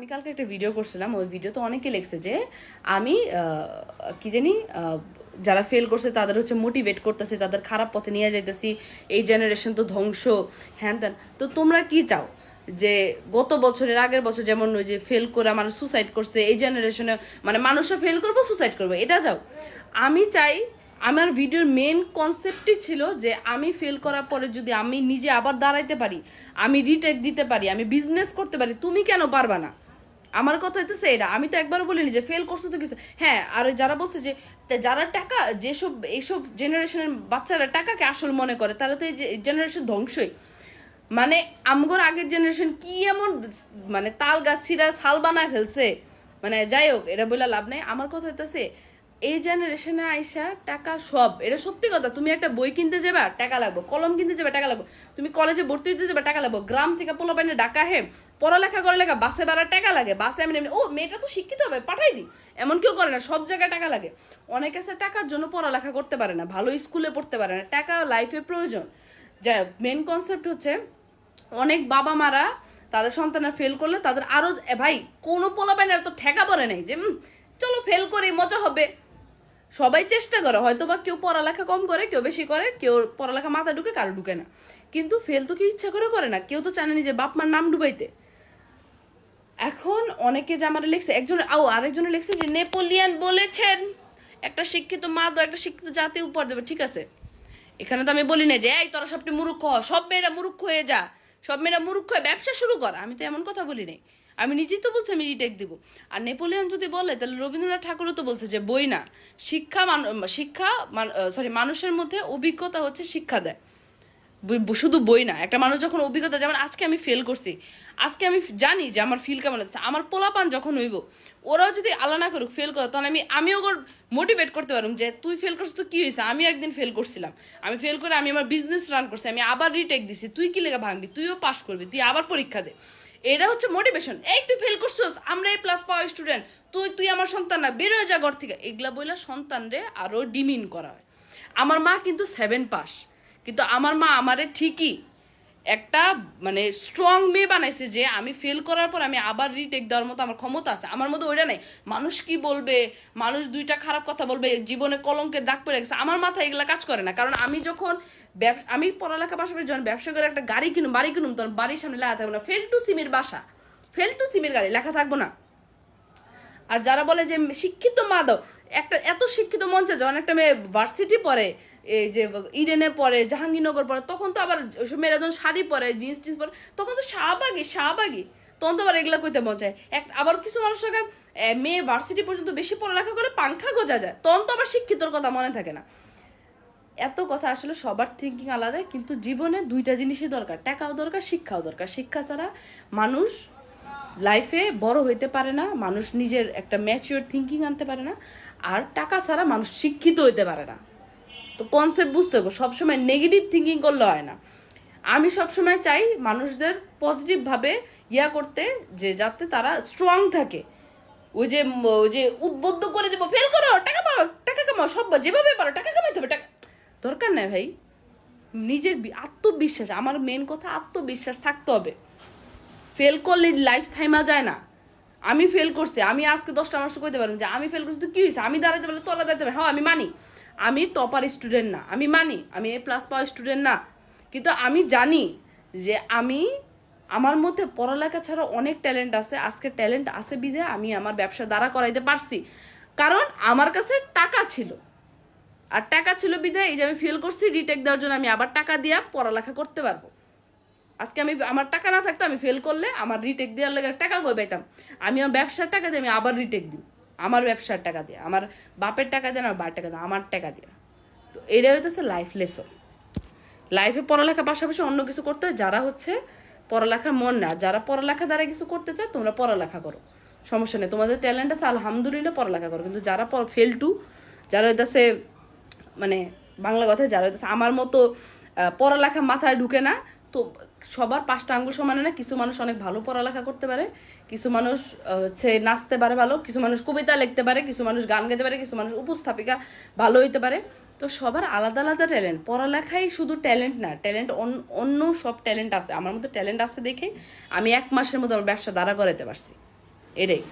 আমি কালকে একটা ভিডিও করছিলাম, ওই ভিডিওতে অনেকে লিখছে যে, আমি কি জানি যারা ফেল করছে তাদের হচ্ছে মোটিভেট করতেছি, তাদের খারাপ পথে নিয়ে যাইতেছি, এই জেনারেশন তো ধ্বংস, হ্যান ত্যান। তো তোমরা কি চাও? যে গত বছরের আগের বছর যেমন ওই যে ফেল করে মানুষ সুসাইড করছে, এই জেনারেশনে মানে মানুষরা ফেল করব সুসাইড করব, এটা চাও আমি চাই, আমার ভিডিওর মেন কনসেপ্টই ছিল যে আমি ফেল করার পরে যদি আমি নিজে আবার দাঁড়াইতে পারি, আমি রিটেক দিতে পারি, আমি বিজনেস করতে পারি, তুমি কেন পারবা না? আমার কথা হইতেছে এটা। আমি তো একবারও বলিনি যে ফেল করছ তো কিছু। হ্যাঁ আর যারা বলছে যে যারা টাকা, যেসব, এইসব জেনারেশনের বাচ্চারা টাকাকে আসল মনে করে, তারা তো এই জেনারেশন ধ্বংসই। মানে আমগর আগের জেনারেশন কি এমন মানে তাল গাছ সিরা শাল বানায় ফেলছে? মানে যাই হোক, এটা বলে লাভ নাই। আমার কথা হইতেছে এই জেনারেশনে আইসা টাকা সব, এটা সত্যি কথা, তুমি একটা বই কিনতে যাবে, টাকা লাগবে, কলম কিনতে যাবে, টাকা লাগবে, তুমি কলেজে ভর্তি হতে যাবে, টাকা লাগবে, গ্রাম থেকে পোলা পাইনে ডাকা হে পড়ালেখা করে লেখা বাসে বেড়ার টাকা লাগে, বাসে এমনি, ও, মেয়েটা তো শিক্ষিত হবে, পাঠাই দিই এমন কেউ করে না, সব জায়গায় টাকা লাগে। অনেকে আছে টাকার জন্য পড়ালেখা করতে পারে না, ভালো স্কুলে পড়তে পারে না, টাকা লাইফে প্রয়োজন। যাই হোক মেন কনসেপ্ট হচ্ছে, অনেক বাবা মারা তাদের সন্তানের ফেল করলে তাদের আরও, এ ভাই, কোনো পোলাপাইন তো ঠেকা পড়ে নাই যে চলো ফেল করি, মজা হবে। সবাই চেষ্টা করে হয়তো বা কেউ পড়ালেখা কম করে, কেউ বেশি করে, কেউ পড়ালেখা মাথা ঢুকে, কারও ঢুকে না। কিন্তু ফেল তো কি ইচ্ছা করে করে না, কেউ তো জানে না যে বাপ মার নাম ডুবাইতে। এখন অনেকে যে আমার লিখছে, একজন, আও, আরেকজনে লিখছে যে, নেপোলিয়ান বলেছেন, একটা শিক্ষিত মা তো একটা শিক্ষিত জাতি উপর দেবে। ঠিক আছে। এখানে তো আমি বলি না যে, এই, তোরা সবটি মুরুক্ষ হ, সব মেয়েরা মুরুক্ষ হয়ে যা। সব মেয়েরা মূর্খ ব্যবসা শুরু করা। আমি তো এমন কথা বলি নাই আমি নিজেই তো বলছি আমি রিটেক দিব। আর নেপোলিয়ন যদি বলে, তাহলে রবীন্দ্রনাথ ঠাকুরও তো বলছে যে বই না। শিক্ষা শিক্ষা সরি মানুষের মধ্যে অভিজ্ঞতা হচ্ছে শিক্ষা দেয়। শুধু বই না, একটা মানুষ যখন অভিজ্ঞতা, যেমন আজকে আমি ফেল করছি, আজকে আমি জানি যে আমার ফিল কেমন হচ্ছে আমার পোলাপান যখন হইব, ওরাও যদি আলা না করুক ফেল করে তখন আমি আমিও ওর মোটিভেট করতে পারুম যে তুই ফেল করছিস, তো কী হয়েছে আমি একদিন ফেল করছিলাম। আমি ফেল করে আমি আমার বিজনেস রান করছি, আমি আবার রিটেক দিছি, তুই কি লেগে ভাঙবি? তুইও পাস করবি, তুই আবার পরীক্ষা দে। এটা হচ্ছে মোটিভেশন এই তুই ফেল করছিস, আমরা এই প্লাস পাওয়া স্টুডেন্ট তুই তুই আমার সন্তান না বেরোয় যা ঘর থেকে। এগুলা বইলা সন্তানরে আরও ডিমিন করা হয়। আমার মা কিন্তু সেভেন পাস কিন্তু আমার মা আমারে ঠিকই একটা মানে স্ট্রং মেয়ে বানাইছে যে আমি ফেল করার পর আমি আবার রিটেক দেওয়ার মতো আমার ক্ষমতা আছে। আমার মধ্যে ওইটা নেই। মানুষ কি বলবে? মানুষ দুইটা খারাপ কথা বলবে, জীবনে কলঙ্কের দাগ পড়ে গেছে। আমার মাথায় এগুলা কাজ করে না। কারণ আমি যখন আমি পড়ালেখা পাশাপাশি যখন ব্যবসা করে একটা গাড়ি কিনুম, বাড়ি কিনুম, তখন বাড়ির সামনে লেখা থাকব না। ফেল টু সিমের বাসা। ফেল টু সিমের গাড়ি, লেখা থাকব না। আর যারা বলে যে শিক্ষিত মা দাও একটা এত শিক্ষিত মঞ্চে যখন একটা মেয়ে ভার্সিটি পড়ে, এই যে ইডেনে পরে জাহাঙ্গীরনগর পড়ে, তখন তো আবার মেয়েরা যখন শাড়ি পরে জিন্স টিন্স পরে, তখন তো শাহবাগি শাহবাগি। তখন তো আবার এগুলা কইতে মন এক, আবার কিছু মানুষ থাকে মেয়ে ভার্সিটি পর্যন্ত বেশি পড়ালেখা করে পাংখা গোজা যায়। তখন তো আবার শিক্ষিতর কথা মনে থাকে না। এত কথা আসলে সবার থিঙ্কিং আলাদা, কিন্তু জীবনে দুইটা জিনিসই দরকার, টাকাও দরকার, শিক্ষাও দরকার। শিক্ষা ছাড়া মানুষ লাইফে বড় হইতে পারে না, মানুষ নিজের একটা ম্যাচিওর থিঙ্কিং আনতে পারে না, আর টাকা ছাড়া মানুষ শিক্ষিত হইতে পারে না। তো কনসেপ্ট বুঝতে হবে, সবসময় নেগেটিভ থিঙ্কিং করলে হয় না। আমি সবসময় চাই মানুষদের পজিটিভভাবে ইয়া করতে, যে যাতে তারা স্ট্রং থাকে। ওই যে ওই যে উদ্বুদ্ধ করে দেবো ফেল করো, টাকা পাও, টাকা কামাও, সব যেভাবে পারো, টাকা কামাইতে হবে, টাকা দরকার নাই ভাই। নিজের আত্মবিশ্বাস, আমার মেন কথা আত্মবিশ্বাস থাকতে হবে। ফেল করলে লাইফ থাইমা যায় না। আমি ফেল করছি, আমি আজকে দশটা মানুষ কইতে পারব যে, আমি ফেল করছি, তো কি হয়েছে আমি দাঁড়াতে পারলে তোরা দাঁড়াতে পারে হ্যাঁ আমি মানি। আমি টপার স্টুডেন্ট না, আমি মানি। আমি এ প্লাস পাওয়ার স্টুডেন্ট না। কিন্তু আমি জানি যে আমি, আমার মধ্যে পড়ালেখা ছাড়া অনেক ট্যালেন্ট আছে, আজকে ট্যালেন্ট আছে বিধে আমি আমার ব্যবসা দ্বারা করাইতে পারছি। কারণ আমার কাছে টাকা ছিল। আর টাকা ছিল বিধায় এই যে আমি ফেল করছি রিটেক দেওয়ার জন্য আমি আবার টাকা দিয়ে পড়ালেখা করতে পারব। আজকে আমি আমার টাকা না থাকতো, আমি ফেল করলে আমার রিটেক দেওয়ার লেগে টাকা কই পাইতাম? আমি আমার ব্যবসার টাকা দিয়ে আমি আবার রিটেক দিই। আমার ব্যবসার টাকা দিয়ে, আমার বাপের টাকা দিয়ে আমার বার টাকা দিয়ে, আমার টাকা দিয়ে। তো এটা হইতেছে লাইফ লেসন লাইফে পড়ালেখা পাশাপাশি অন্য কিছু করতে যারা হচ্ছে পড়ালেখা মন না। যারা পড়ালেখা দ্বারা কিছু করতে চায়, তোমরা পড়ালেখা করো। সমস্যা নেই, তোমাদের ট্যালেন্ট আছে, আলহামদুলিল্লাহ পড়ালেখা করো। কিন্তু যারা ফেল টু যারা হইতেছে মানে বাংলা কথায় যারা হইতেছে, আমার মতো পড়ালেখা মাথায় ঢুকে না তো সবার পাঁচটা আঙ্গুল সমানে না। কিছু মানুষ অনেক ভালো পড়ালেখা করতে পারে, কিছু মানুষ হচ্ছে নাচতে পারে ভালো, কিছু মানুষ কবিতা লিখতে পারে, কিছু মানুষ গান গাইতে পারে, কিছু মানুষ উপস্থাপিকা ভালো হইতে পারে। তো সবার আলাদা আলাদা ট্যালেন্ট পড়ালেখাই শুধু ট্যালেন্ট না ট্যালেন্ট অন্য সব ট্যালেন্ট আছে। আমার মধ্যে ট্যালেন্ট আছে দেখে আমি এক মাসের মধ্যে আমার ব্যবসা দাঁড়া করাতে পারছি। এটাই।